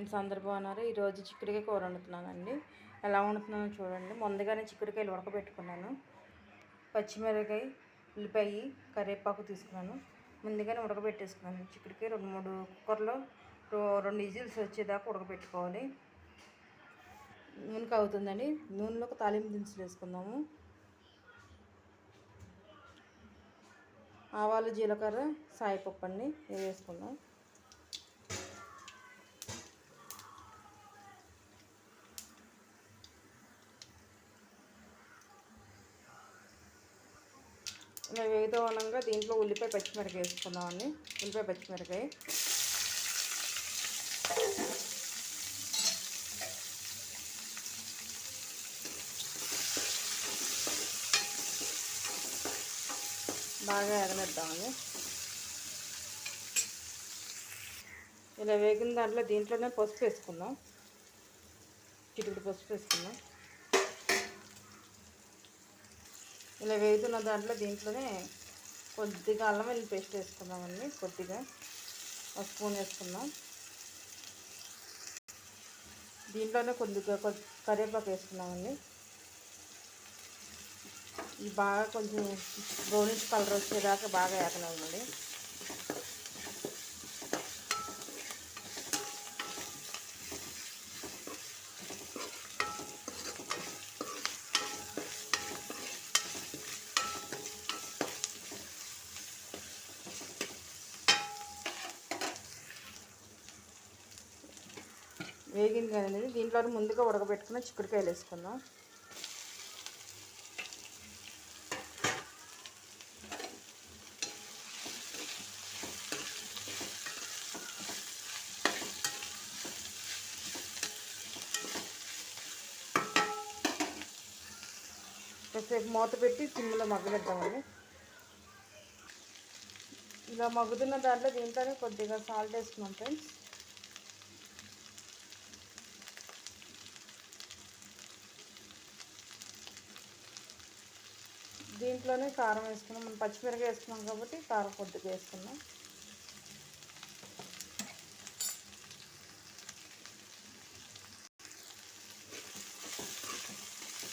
Friends అందరు బాగున్నారు? ఈరోజు చిక్కుడుకాయ కూర వండుతున్నానండి. ఎలా వండుతున్నానో చూడండి. ముందుగానే చిక్కుడుకాయలు ఉడకబెట్టుకున్నాను. పచ్చిమిరకాయ ఉల్లిపాయ కరివేపాకు తీసుకున్నాను. ముందుగానే ఉడకబెట్టేసుకున్నాను. చిక్కుడుకాయ రెండు మూడు కుక్కర్లో రెండు ఇజిల్స్ వచ్చేదాకా ఉడకబెట్టుకోవాలి. నూనెకి అవుతుందండి నూనెలో ఒక తాలింపు దినుసులు వేసుకుందాము. ఆవాలు జీలకర్ర సాయిపప్పు అండి వేసుకుందాం. ఇలా ఏదో అనగా దీంట్లో ఉల్లిపాయ పచ్చిమిరకాయ వేసుకుందామండి ఉల్లిపాయ పచ్చిమిరకాయ బాగా ఎగనిద్దామండి ఇలా వేగిన దాంట్లో దీంట్లోనే పసుపు వేసుకుందాం. చిటికి పసుపు వేసుకుందాం. ఇలా వేగుతున్న దాంట్లో దీంట్లోనే కొద్దిగా అల్లం వెల్లి పేస్ట్ వేసుకుందామండి కొద్దిగా. ఒక స్పూన్ వేసుకుందాం. దీంట్లోనే కొద్దిగా కరివేపాకు వేసుకున్నామండి ఇది బాగా కొంచెం బ్రౌనిష్ కలర్ వచ్చేదాకా బాగా వేకనివ్వండి వేగింది కదండి దీంట్లో ముందుగా ఉడకబెట్టుకున్న చిక్కుడుకాయలు వేసుకుందాం. కాసేపు మూత పెట్టి సిమ్లో మగ్గబెడతామండి ఇలా మగ్గుతున్న దాంట్లో దీంట్లోనే కొద్దిగా సాల్ట్ వేసుకున్నాం ఫ్రెండ్స్. దీంట్లోనే కారం వేసుకున్నాం. మనం పచ్చిమిరపకాయ వేసుకున్నాం కాబట్టి కారం కొద్దిగా వేసుకున్నాం.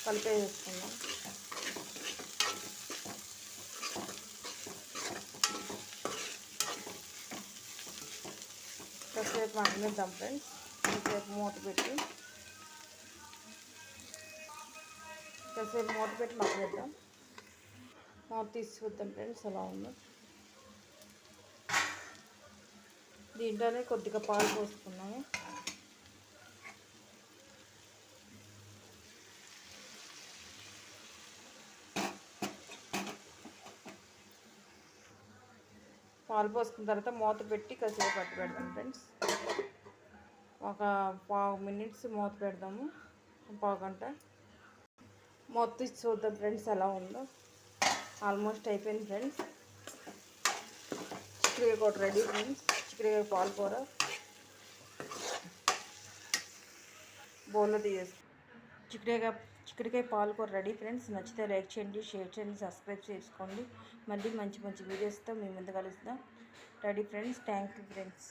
కలిపే వేసుకుందాం కాసేపు మగ్గనిద్దాం ఫ్రెండ్స్. కాసేపు మూత పెట్టి. కాసేపు మూత పెట్టి మగ్గనిద్దాం తీసి చూద్దాం ఫ్రెండ్స్ అలా ఉందో దీంట్లోనే కొద్దిగా పాలు పోసుకున్నాము. పాలు పోసుకున్న తర్వాత మూత పెట్టి కాసేపు పట్టి పెడదాం ఫ్రెండ్స్. ఒక పావు మినిట్స్ మూత పెడదాము. పావు గంట. మూత చూద్దాం ఫ్రెండ్స్ ఎలా ఉందో. ఆల్మోస్ట్ అయిపోయింది ఫ్రెండ్స్. చిక్కుడుకాయ కూర రెడీ ఫ్రెండ్స్. చిక్కుడుకాయ పాలకూర బౌల్లో తీసేసి చిక్కుడుకాయ చిక్కుడుకాయ రెడీ ఫ్రెండ్స్. నచ్చితే లైక్ చేయండి షేర్ చేయండి సబ్స్క్రైబ్ చేసుకోండి. మళ్ళీ మంచి మంచి వీడియోస్తో మీ ముందు కలుస్తాం ready friends. Thank you friends.